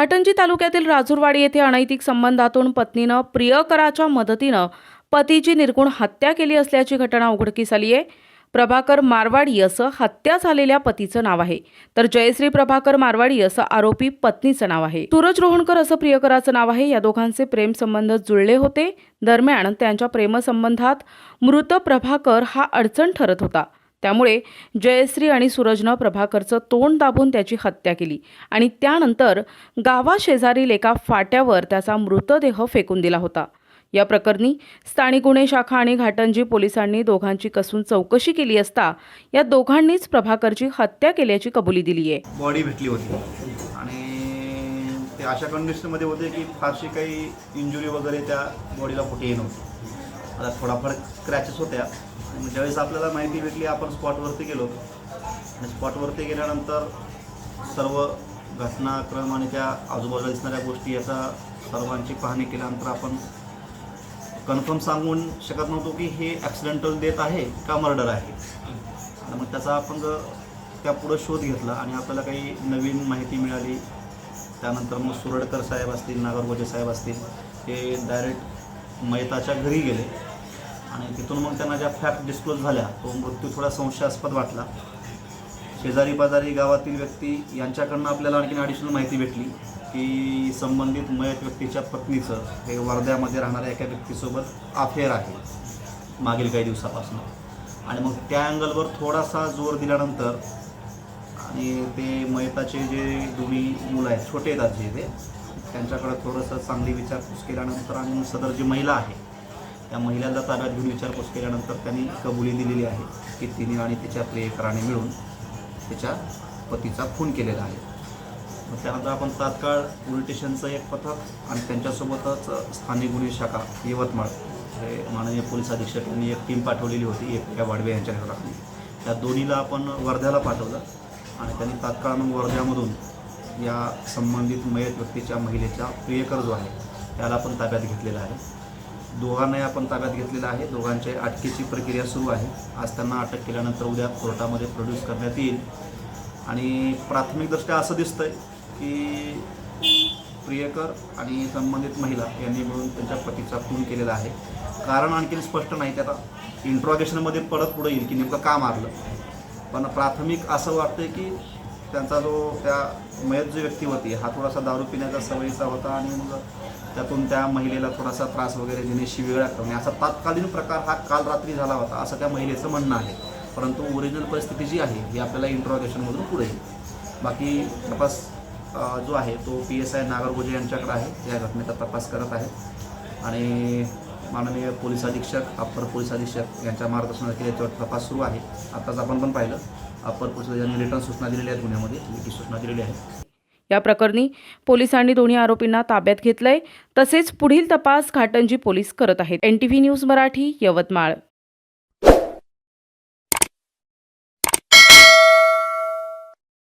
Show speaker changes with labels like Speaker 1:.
Speaker 1: घाटंजी तालुक्यातील राजूरवाडी येथे अनैतिक संबंधातून पत्नीनं प्रियकराच्या मदतीनं पतीची निर्गुण हत्या केली असल्याची घटना उघडकीस आली आहे. प्रभाकर मारवाडी असं हत्या झालेल्या पतीचं नाव आहे. तर जयश्री प्रभाकर मारवाडी असं आरोपी पत्नीचं नाव आहे. सूरज रोहणकर असं प्रियकराचं नाव आहे. या दोघांचे प्रेम संबंध जुळले होते. दरम्यान त्यांच्या प्रेमसंबंधात मृत प्रभाकर हा अडचण ठरत होता. त्यामुळे जयश्री आणि सूरजनं प्रभाकरचं तोंड दाबून त्याची हत्या केली. आणि त्यानंतर गावाशेजारील एका फाट्यावर त्याचा मृतदेह फेकून दिला होता. या प्रकरणी स्थानिक गुन्हे शाखा आणि घाटंजी पोलिसांनी दोघांची कसून चौकशी केली असता या दोघांनीच प्रभाकरची हत्या केल्याची कबुली दिली आहे.
Speaker 2: बॉडी भेटली होती. आणि ते अशा कंडिशनमध्ये होते की फारशी काही इंजुरी वगैरे त्या बॉडीला कुठे नव्हती. आता थोडाफार क्रॅचेस होत्या. मग ज्यावेळेस आपल्याला माहिती भेटली आपण स्पॉटवरती गेलो. आणि स्पॉटवरती गेल्यानंतर सर्व घटनाक्रम आणि त्या आजूबाजूला दिसणाऱ्या गोष्टी याचा सर्वांची पाहणी केल्यानंतर आपण कन्फर्म सांगून शकत नव्हतो की हे ॲक्सिडेंटल डेथ आहे का मर्डर आहे. आणि मग त्याचा आपण जर त्या पुढं शोध घेतला आणि आपल्याला काही नवीन माहिती मिळाली त्यानंतर मग सुरडकर साहेब असतील नागरगोजे साहेब असतील ते डायरेक्ट मयताच्या घरी गेले. आणि तिथून मग त्यांना ज्या फॅक्ट डिस्क्लोज झाल्या तो मृत्यू थोडा संशयास्पद वाटला. शेजारी पाजारी गावातील व्यक्ती यांच्याकडनं आपल्याला आणखीन ॲडिशनल माहिती भेटली की संबंधित मयत व्यक्तीच्या पत्नीचं हे वर्ध्यामध्ये राहणाऱ्या एका व्यक्तीसोबत अफेअर आहे मागील काही दिवसापासून. आणि मग त्या अँगलवर थोडासा जोर दिल्यानंतर आणि ते मयताचे जे दोन्ही मुलं आहेत छोटे आहेत जे ते त्यांच्याकडे थोडंसं चांगली विचारपूस केल्यानंतर आणि सदर जी महिला आहे त्या महिलांना ताब्यात घेऊन विचारपूस केल्यानंतर त्यांनी कबुली दिलेली आहे की तिने आणि तिच्या प्रियकराने मिळून तिच्या पतीचा खून केलेला आहे. मग त्यानंतर आपण तात्काळ पोलीस स्टेशनचं एक पथक आणि त्यांच्यासोबतच स्थानिक गुन्हे शाखा यवतमाळ हे माननीय पोलीस अधीक्षक यांनी एक टीम पाठवलेली होती एक या वाडवे यांच्या घरातली. त्या दोन्हीला आपण वर्ध्याला पाठवलं आणि त्यांनी तात्काळ मग वर्ध्यामधून या संबंधित मयत व्यक्तीच्या महिलेचा प्रियकर जो आहे त्याला आपण ताब्यात घेतलेला आहे. दोघांनाही आपण ताब्यात घेतलेलं आहे. दोघांच्या अटकेची प्रक्रिया सुरू आहे. आज त्यांना अटक केल्यानंतर उद्या कोर्टामध्ये प्रोड्यूस करण्यात येईल. आणि प्राथमिकदृष्ट्या असं दिसतं आहे की प्रियकर आणि संबंधित महिला यांनी मिळून त्यांच्या पतीचा खून केलेला आहे. कारण आणखीन स्पष्ट नाही की आता इंट्रॉगेशनमध्ये परत पुढे येईल की नेमकं का मारलं. पण प्राथमिक असं वाटतं की त्यांचा जो त्या मयत जी व्यक्ती होती हा थोडासा दारू पिण्याचा सवयीचा होता आणि मग त्यातून त्या महिलेला थोडासा त्रास वगैरे देणे शिवेगळा करणे असा तात्कालीन प्रकार हा काल रात्री झाला होता असं त्या महिलेचं म्हणणं आहे. परंतु ओरिजिनल परिस्थिती जी आहे ही आपल्याला इंट्रॉगेशनमधून पुढे येईल. बाकी तपास जो आहे तो पी एस आय नागरगोजे यांच्याकडे आहे या घटनेचा तपास करत आहे. आणि माननीय पोलीस अधीक्षक अप्पर पोलीस अधीक्षक यांच्या मार्गदर्शनाखाली याच्यावर तपास सुरू आहे. आताच आपण पण पाहिलं. अप्पर पोलीस यांनी रिटर्न सूचना दिलेल्या आहेत गुन्ह्यामध्ये. लेखी सूचना दिलेली आहे
Speaker 1: या प्रकरणी पोलिसांनी दोन्ही आरोपींना ताब्यात घेतलंय. तसेच पुढील तपास घाटंजी पोलीस करत आहेत. NTV news Marathi Yavatmal.